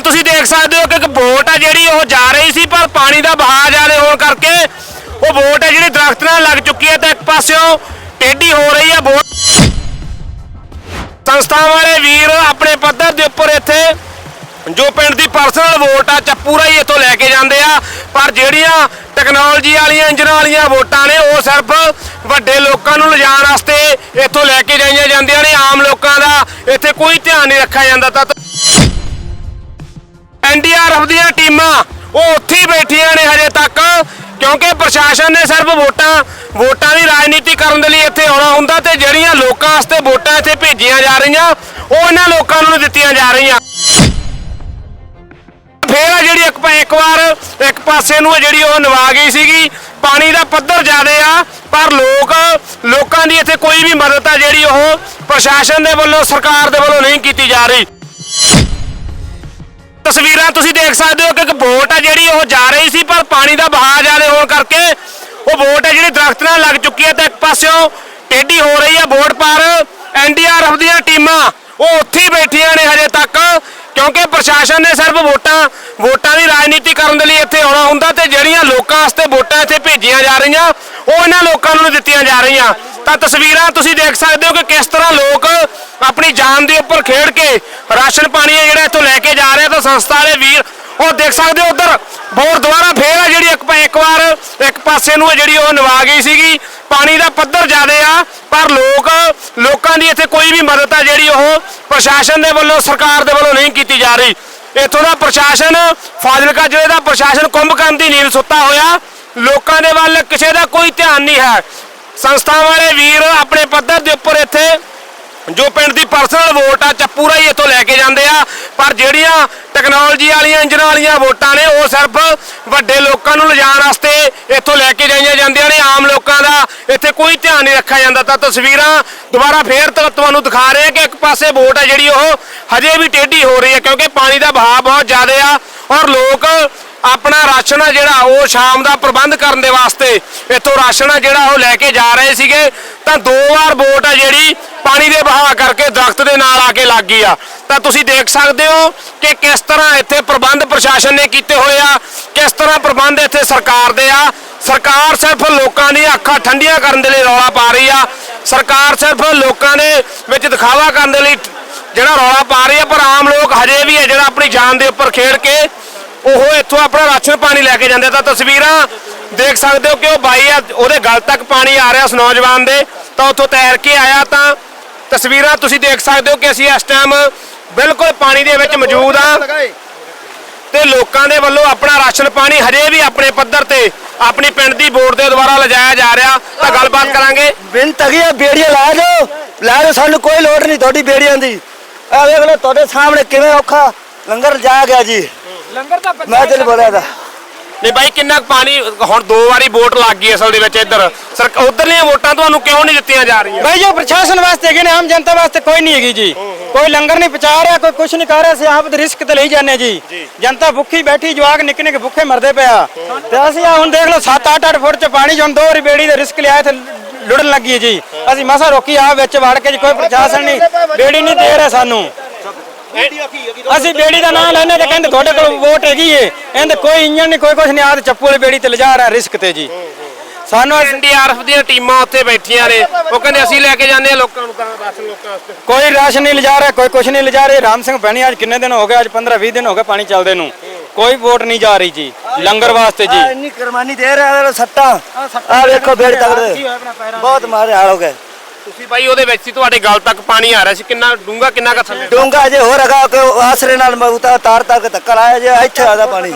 ਤਸਵੀਰਾਂ ਤੁਸੀਂ ਦੇਖ ਸਕਦੇ ਹੋ ਕਿ ਇੱਕ ਬੋਟ ਆ ਜਿਹੜੀ ਉਹ ਜਾ ਰਹੀ ਸੀ, ਪਰ ਪਾਣੀ ਦਾ ਬਹਾਅ ਜ਼ਿਆਦਾ ਹੋਣ ਕਰਕੇ ਉਹ ਬੋਟ ਹੈ ਜਿਹੜੀ ਦਰਖਤ ਨਾਲ ਲੱਗ ਚੁੱਕੀ ਹੈ ਤੇ ਇੱਕ ਪਾਸਿਓਂ ਟੇਢੀ ਹੋ ਰਹੀ ਹੈ ਬੋਟ। ਸੰਸਥਾ ਵਾਲੇ ਵੀਰ ਆਪਣੇ ਪੱਧਰ ਦੇ ਉੱਪਰ ਇੱਥੇ ਜੋ ਪਿੰਡ ਦੀ ਪਰਸਨਲ ਵੋਟ ਆ ਚੱਪੂਰਾ ਹੀ ਇੱਥੋਂ ਲੈ ਕੇ ਜਾਂਦੇ ਆ। ਪਰ ਜਿਹੜੀਆਂ ਟੈਕਨੋਲੋਜੀ ਵਾਲੀਆਂ ਇੰਜਨਾਂ ਵਾਲੀਆਂ ਵੋਟਾਂ ਨੇ, ਉਹ ਸਿਰਫ ਵੱਡੇ ਲੋਕਾਂ ਨੂੰ ਲਿਜਾਣ ਵਾਸਤੇ ਇੱਥੋਂ ਲੈ ਕੇ ਜਾਈਆਂ ਜਾਂਦੀਆਂ ਨੇ। ਆਮ ਲੋਕਾਂ ਦਾ ਇੱਥੇ ਕੋਈ ਧਿਆਨ ਨਹੀਂ ਰੱਖਿਆ ਜਾਂਦਾ। ਤਾਂ ਐਨਡੀਆਰਐਫ ਦੀਆਂ ਟੀਮਾਂ ਉਹ ਉੱਥੇ ਬੈਠੀਆਂ ਨੇ ਹਜੇ ਤੱਕ, ਕਿਉਂਕਿ ਪ੍ਰਸ਼ਾਸਨ ਨੇ ਸਿਰਫ ਵੋਟਾਂ ਵੋਟਾਂ ਦੀ ਰਾਜਨੀਤੀ ਕਰਨ ਦੇ ਲਈ ਇੱਥੇ ਆਉਣਾ ਹੁੰਦਾ ਤੇ ਜਿਹੜੀਆਂ ਲੋਕਾਂ ਵਾਸਤੇ ਵੋਟਾਂ ਇੱਥੇ ਭੇਜੀਆਂ ਜਾ ਰਹੀਆਂ, ਉਹ ਇਹਨਾਂ ਲੋਕਾਂ ਨੂੰ ਦਿੱਤੀਆਂ ਜਾ ਰਹੀਆਂ। ਫੇਰ ਆ ਜਿਹੜੀ ਇੱਕ ਇੱਕ ਵਾਰ ਇੱਕ ਪਾਸੇ ਨੂੰ ਜਿਹੜੀ ਉਹ ਨਵਾ ਗਈ ਸੀਗੀ, ਪਾਣੀ ਦਾ ਪੱਧਰ ਜ਼ਿਆਦੇ ਆ, ਪਰ ਲੋਕ, ਲੋਕਾਂ ਦੀ ਇੱਥੇ ਕੋਈ ਵੀ ਮਦਦ ਆ ਜਿਹੜੀ ਉਹ ਪ੍ਰਸ਼ਾਸਨ ਦੇ ਵੱਲੋਂ, ਸਰਕਾਰ ਦੇ ਵੱਲੋਂ ਨਹੀਂ ਕੀਤੀ ਜਾ ਰਹੀ। ਤਸਵੀਰਾਂ ਤੁਸੀਂ ਦੇਖ ਸਕਦੇ ਹੋ ਕਿ ਇੱਕ ਬੋਟ ਆ ਜਿਹੜੀ ਉਹ ਜਾ ਰਹੀ ਸੀ, ਪਰ ਪਾਣੀ ਦਾ ਵਹਾਅ ਜ਼ਿਆਦਾ ਹੋਣ ਕਰਕੇ ਉਹ ਬੋਟ ਹੈ ਜਿਹੜੀ ਦਰਖਤ ਨਾਲ ਲੱਗ ਚੁੱਕੀ ਹੈ ਤੇ ਇੱਕ ਪਾਸਿਓਂ ਟੇਢੀ ਹੋ ਰਹੀ ਹੈ ਬੋਟ, ਪਰ ਐਨਡੀਆਰਐਫ ਦੀਆਂ ਟੀਮਾਂ ਉਹ ਉੱਥੇ ਬੈਠੀਆਂ ਨੇ ਹਜੇ ਤੱਕ, ਕਿਉਂਕਿ ਪ੍ਰਸ਼ਾਸਨ ਨੇ ਸਿਰਫ ਵੋਟਾਂ ਵੋਟਾਂ ਦੀ ਰਾਜਨੀਤੀ ਕਰਨ ਦੇ ਲਈ ਇੱਥੇ ਆਉਣਾ ਹੁੰਦਾ ਤੇ ਜਿਹੜੀਆਂ ਲੋਕਾਂ ਵਾਸਤੇ ਵੋਟਾਂ ਇੱਥੇ ਭੇਜੀਆਂ ਜਾ ਰਹੀਆਂ, ਉਹ ਇਹਨਾਂ ਲੋਕਾਂ ਨੂੰ ਦਿੱਤੀਆਂ ਜਾ ਰਹੀਆਂ। ਤਾਂ ਤਸਵੀਰਾਂ ਤੁਸੀਂ ਦੇਖ ਸਕਦੇ ਹੋ ਕਿ ਕਿਸ ਤਰ੍ਹਾਂ ਲੋਕ ਆਪਣੀ ਜਾਨ ਦੇ ਉੱਪਰ ਖੇਡ ਕੇ ਰਾਸ਼ਨ ਪਾਣੀ ਜਿਹੜਾ ਇੱਥੋਂ ਲੈ ਕੇ ਜਾ ਰਹੇ ਤਾਂ ਸੰਸਥਾ ਵਾਲੇ ਵੀਰ, ਉਹ ਦੇਖ ਸਕਦੇ ਹੋ ਉਧਰ ਬੋਰ ਦੁਆਰਾ ਫੇਰ ਆ ਜਿਹੜੀ ਇੱਕ ਪਾ- ਇੱਕ ਵਾਰ ਇੱਕ ਪਾਸੇ ਨੂੰ ਜਿਹੜੀ ਉਹ ਨਵਾ ਗਈ ਸੀਗੀ। ਪਾਣੀ ਦਾ ਪੱਧਰ ਜ਼ਿਆਦਾ ਆ, ਪਰ ਲੋਕ, ਲੋਕਾਂ ਦੀ ਇੱਥੇ ਕੋਈ ਵੀ ਮਦਦ ਆ ਜਿਹੜੀ ਉਹ ਪ੍ਰਸ਼ਾਸਨ ਦੇ ਵੱਲੋਂ, ਸਰਕਾਰ ਦੇ ਵੱਲੋਂ ਨਹੀਂ ਕੀਤੀ ਜਾ ਰਹੀ। ਇੱਥੋਂ ਦਾ ਪ੍ਰਸ਼ਾਸਨ, ਫਾਜ਼ਿਲਕਾ ਜ਼ਿਲ੍ਹੇ ਦਾ ਪ੍ਰਸ਼ਾਸਨ ਕੁੰਭਕਰਨ ਦੀ ਨੀਂਦ ਸੁੱਤਾ ਹੋਇਆ। ਲੋਕਾਂ ਦੇ ਵੱਲ ਕਿਸੇ ਦਾ ਕੋਈ ਧਿਆਨ ਨਹੀਂ ਹੈ। ਸੰਸਥਾ ਵਾਲੇ ਵੀਰ ਆਪਣੇ ਪੱਧਰ ਦੇ ਉੱਪਰ ਇੱਥੇ, ਜੋ ਪਿੰਡ ਦੀ ਪਰਸਨਲ ਵੋਟ ਆ ਚੱਪੂਰਾ ਹੀ ਇੱਥੋਂ ਲੈ ਕੇ ਜਾਂਦੇ ਆ। ਪਰ ਜਿਹੜੀਆਂ ਟੈਕਨੋਲੋਜੀ ਵਾਲੀਆਂ ਇੰਜਨਾਂ ਵਾਲੀਆਂ ਵੋਟਾਂ ਨੇ, ਉਹ ਸਿਰਫ ਵੱਡੇ ਲੋਕਾਂ ਨੂੰ ਲਿਜਾਣ ਵਾਸਤੇ ਇੱਥੋਂ ਲੈ ਕੇ ਜਾਈਆਂ ਜਾਂਦੀਆਂ ਨੇ। ਆਮ ਲੋਕਾਂ ਇੱਥੇ ਕੋਈ ਧਿਆਨ ਨਹੀਂ ਰੱਖਿਆ ਜਾਂਦਾ। ਤਾਂ ਤਸਵੀਰਾਂ ਦੁਬਾਰਾ ਫੇਰ ਤੁਹਾਨੂੰ ਦਿਖਾ ਰਹੇ ਆ ਕਿ ਇੱਕ ਪਾਸੇ ਵੋਟ ਆ ਜਿਹੜੀ ਉਹ ਹਜੇ ਵੀ ਟੇਢੀ ਹੋ ਰਹੀ ਹੈ, ਕਿਉਂਕਿ ਪਾਣੀ ਦਾ ਵਹਾਅ ਬਹੁਤ ਜ਼ਿਆਦਾ ਆ ਔਰ ਲੋਕ ਆਪਣਾ ਰਾਸ਼ਨ ਆ ਜਿਹੜਾ ਉਹ ਸ਼ਾਮ ਦਾ ਪ੍ਰਬੰਧ ਕਰਨ ਦੇ ਵਾਸਤੇ ਇੱਥੋਂ ਰਾਸ਼ਨ ਆ ਜਿਹੜਾ ਉਹ ਲੈ ਕੇ ਜਾ ਰਹੇ ਸੀਗੇ। ਤਾਂ ਦੋ ਵਾਰ ਵੋਟ ਆ ਜਿਹੜੀ ਪਾਣੀ ਦੇ ਬਹਾਅ ਕਰਕੇ ਦਰਖਤ ਦੇ ਨਾਲ ਆ ਕੇ ਲੱਗ ਗਈ ਆ। ਤਾਂ ਤੁਸੀਂ ਦੇਖ ਸਕਦੇ ਹੋ ਕਿ ਕਿਸ ਤਰ੍ਹਾਂ ਇੱਥੇ ਪ੍ਰਬੰਧ ਪ੍ਰਸ਼ਾਸਨ ਨੇ ਕੀਤੇ ਹੋਏ ਆ, ਕਿਸ ਤਰ੍ਹਾਂ ਪ੍ਰਬੰਧ ਇੱਥੇ ਸਰਕਾਰ ਦੇ ਆ। ਸਰਕਾਰ ਸਿਰਫ ਲੋਕਾਂ ਦੀਆਂ ਅੱਖਾਂ ਠੰਡੀਆਂ ਕਰਨ ਦੇ ਲਈ ਰੌਲਾ ਪਾ ਰਹੀ ਆ। ਸਰਕਾਰ ਸਿਰਫ ਲੋਕਾਂ ਦੇ ਵਿੱਚ ਦਿਖਾਵਾ ਕਰਨ ਦੇ ਲਈ ਜਿਹੜਾ ਰੌਲਾ ਪਾ ਰਹੀ ਆ, ਪਰ ਆਮ ਲੋਕ ਹਜੇ ਵੀ ਹੈ ਜਿਹੜਾ ਆਪਣੀ ਜਾਨ ਦੇ ਉੱਪਰ ਖੇਡ ਕੇ ਉਹ ਇੱਥੋਂ ਆਪਣਾ ਰਾਸ਼ਨ ਪਾਣੀ ਲੈ ਕੇ ਜਾਂਦੇ ਤਾਂ ਤਸਵੀਰਾਂ ਦੇਖ ਸਕਦੇ ਹੋ ਕਿ ਉਹ ਬਾਈ ਆ, ਉਹਦੇ ਗਲ ਤੱਕ ਪਾਣੀ ਆ ਰਿਹਾ ਉਸ ਨੌਜਵਾਨ ਦੇ। ਤਾਂ ਉੱਥੋਂ ਤੈਰ ਕੇ ਆਇਆ ਤਾਂ ਤਸਵੀਰਾਂ ਤੁਸੀਂ ਦੇਖ ਸਕਦੇ ਹੋ ਕਿ ਅਸੀਂ ਇਸ ਟਾਈਮ ਬਿਲਕੁਲ ਪਾਣੀ ਦੇ ਵਿੱਚ ਮੌਜੂਦ ਆ। ਤੇ ਲੋਕਾਂ ਦੇ ਵੱਲੋਂ ਆਪਣਾ ਰਾਸ਼ਨ ਪਾਣੀ ਹਜੇ ਵੀ ਆਪਣੇ ਪੱਧਰ ਤੇ ਆਪਣੀ ਪਿੰਡ ਦੀ ਬੋਰਡ ਦੇ ਦੁਆਰਾ ਲਿਜਾਇਆ ਜਾ ਰਿਹਾ। ਤਾਂ ਗੱਲਬਾਤ ਕਰਾਂਗੇ। ਬਿੰਤ ਹੈਗੀ ਆ ਬੇੜੀਆਂ ਲਾ ਦਿਓ ਲਾ ਦਿਓ ਸਾਨੂੰ ਕੋਈ ਲੋੜ ਨਹੀਂ ਤੁਹਾਡੀ ਬੇੜੀਆਂ ਦੀ। ਆ ਵੇਖ ਲਓ ਤੁਹਾਡੇ ਸਾਹਮਣੇ ਕਿਵੇਂ ਔਖਾ ਲੰਗਰ ਜਾ ਗਿਆ ਜੀ। ਲੰਗਰ ਤਾਂ ਮੈਂ ਤੈਨੂੰ ਬੋਲਿਆ ਦਾ ਨਹੀਂ ਬਾਈ ਕਿੰਨਾ ਕੁ ਪਾਣੀ ਹੁਣ ਦੋ ਵਾਰੀ ਵੋਟ ਲੱਗ ਗਈ ਅਸਲ ਦੇ ਵਿੱਚ ਇੱਧਰ। ਸਰ ਉਧਰਲੀਆਂ ਵੋਟਾਂ ਤੁਹਾਨੂੰ ਕਿਉਂ ਨਹੀਂ ਦਿੱਤੀਆਂ ਜਾ ਰਹੀਆਂ? ਪ੍ਰਸ਼ਾਸਨ ਵਾਸਤੇ ਹੈਗੇ ਨੇ ਆਮ ਜਨਤਾ ਵਾਸਤੇ ਕੋਈ ਨਹੀਂ ਹੈਗੀ ਜੀ। ਕੋਈ ਲੰਗਰ ਨਹੀਂ ਪਹੁੰਚਾ ਰਿਹਾ ਕੋਈ ਕੁਝ ਨਹੀਂ ਕਰ ਰਿਹਾ ਅਸੀਂ ਆਪ ਦੇ ਰਿਸਕ ਤੇ ਲਈ ਜਾਂਦੇ ਜੀ। ਜਨਤਾ ਭੁੱਖੀ ਬੈਠੀ ਜਵਾਕ ਨਿੱਕੇ ਨਿੱਕੇ ਭੁੱਖੇ ਮਰਦੇ ਪਿਆ ਤੇ ਅਸੀਂ ਆ ਹੁਣ ਦੇਖ ਲਓ 7-8 ਫੁੱਟ ਚ ਪਾਣੀ ਜੋਂ ਦੋ ਵਾਰੀ ਬੇੜੀ ਦਾ ਰਿਸਕ ਲਿਆ ਇੱਥੇ ਲੁੜਨ ਲੱਗੀ ਹੈ ਜੀ। ਅਸੀਂ ਮਸਾ ਰੋਕੀ ਆ ਵਿੱਚ ਵੜ ਕੇ ਜੀ ਕੋਈ ਪ੍ਰਸ਼ਾਸਨ ਨਹੀਂ ਬੇੜੀ ਨਹੀਂ ਦੇ ਰਿਹਾ ਸਾਨੂੰ। ਅਸੀਂ ਬੇੜੀ ਦਾ ਨਾਮ ਲੈਣੇ ਤੇ ਕਹਿੰਦੇ ਤੁਹਾਡੇ ਕੋਲ ਵੋਟ ਹੈਗੀ ਏ। ਇਹਦੇ ਕੋਈ ਇੰਜਣ ਨਹੀਂ ਕੋਈ ਕੁਝ ਨਹੀਂ ਆਦ ਚੱਪੂ ਵਾਲੀ ਬੇੜੀ ਤੇ ਲਿਜਾ ਰਿਹਾ ਰਿਸਕ ਤੇ ਜੀ। ਸਾਨੂੰ ਐਨਡੀਆਰਐਫ ਦੀਆਂ ਟੀਮਾਂ ਉੱਥੇ ਬੈਠੀਆਂ ਨੇ। ਉਹ ਕਹਿੰਦੇ ਅਸੀਂ ਲੈ ਕੇ ਜਾਂਦੇ ਆ ਲੋਕਾਂ ਨੂੰ ਤਾਂ ਰਾਸ਼ਨ ਲੋਕਾਂ ਵਾਸਤੇ। ਕੋਈ ਰਾਸ਼ਨ ਨਹੀਂ ਲਿਜਾ ਰਿਹਾ ਕੋਈ ਕੁਛ ਨਹੀਂ ਲਿਜਾ ਰਿਹਾ। ਰਾਮ ਸਿੰਘ ਭੈਣੀ ਅੱਜ ਕਿੰਨੇ ਦਿਨ ਹੋ ਗਏ? ਅੱਜ 15 20 ਦਿਨ ਹੋ ਗਏ ਪਾਣੀ ਚੱਲਦੇ ਨੂੰ। ਕੋਈ ਵੋਟ ਨਹੀਂ ਜਾ ਰਹੀ ਜੀ ਲੰਗਰ ਵਾਸਤੇ ਜੀ। ਇੰਨੀ ਕੁਰਬਾਨੀ ਦੇ ਰਿਹਾ ਸੱਟਾਂ। ਆ ਵੇਖੋ ਬੇੜ ਤੱਕ ਬਹੁਤ ਮਾਰੇ ਹਾਲ ਹੋ ਗਏ। ਤੁਸੀਂ ਬਾਈ ਉਹਦੇ ਵਿੱਚ ਸੀ ਤੁਹਾਡੇ ਗਲ ਤੱਕ ਪਾਣੀ ਆ ਰਿਹਾ ਸੀ। ਕਿੰਨਾ ਡੂੰਗਾ ਕਿੰਨਾ ਕੁ ਥੱਲੇ? ਡੂੰਗਾ ਜੇ ਹੋ ਰਗਾ ਕਿ ਉਹ ਆਸਰੇ ਨਾਲ ਮਉਤਾ ਤਾਰ ਤੱਕ ਧੱਕਾ ਲਾਇਆ ਜੇ ਇੱਥੇ ਆਦਾ ਪਾਣੀ।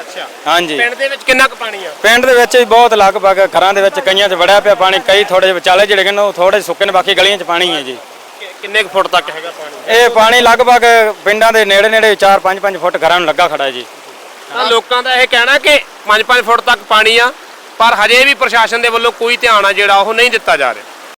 ਅੱਛਾ। ਹਾਂਜੀ। ਪਿੰਡ ਦੇ ਵਿੱਚ ਕਿੰਨਾ ਕੁ ਪਾਣੀ ਆ? ਪਿੰਡ ਦੇ ਵਿੱਚ ਵੀ ਬਹੁਤ ਲਗਭਗ ਘਰਾਂ ਦੇ ਵਿੱਚ ਕਈਆਂ 'ਚ ਵੜਿਆ ਪਿਆ ਪਾਣੀ ਕਈ ਥੋੜੇ ਜਿਹੇ ਵਿਚਾਲੇ ਜਿਹੜੇ ਕਿ ਨੇ ਉਹ ਥੋੜੇ ਸੁੱਕੇ ਨੇ ਬਾਕੀ ਗਲੀਆਂ 'ਚ ਪਾਣੀ ਹੈ ਜੀ। ਕਿੰਨੇ ਕੁ ਫੁੱਟ ਤੱਕ ਹੈਗਾ ਪਾਣੀ? ਇਹ ਪਾਣੀ ਲਗਭਗ ਪਿੰਡਾਂ ਦੇ ਨੇੜੇ ਨੇੜੇ 4 5 5 ਫੁੱਟ ਘਰਾਂ ਨੂੰ ਲੱਗਾ ਖੜਾ ਹੈ ਜੀ। ਤਾਂ ਲੋਕਾਂ ਦਾ ਇਹ ਕਹਿਣਾ ਕਿ 5-5 ਫੁੱਟ ਤੱਕ ਪਾਣੀ ਆ ਪਰ ਹਜੇ ਵੀ ਪ੍ਰਸ਼ਾਸਨ ਦੇ ਵੱਲੋਂ ਕੋਈ ਧਿਆਨ ਆ ਜਿਹੜਾ ਉਹ ਨਹੀਂ ਦਿੱਤਾ ਜਾ ਰਿਹਾ।